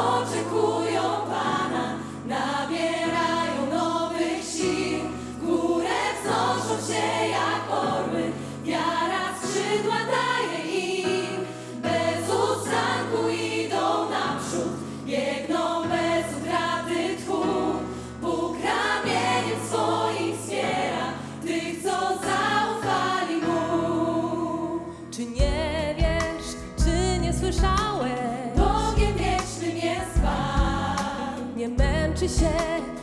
oczekują Pana, nabierają nowych sił, górę wznoszą się jak orły, wiara skrzydła daje im, bez ustanku idą naprzód, biegną bez utraty tchu, Bóg ramieniem swoim wspiera tych, co zaufali Mu. Czy nie się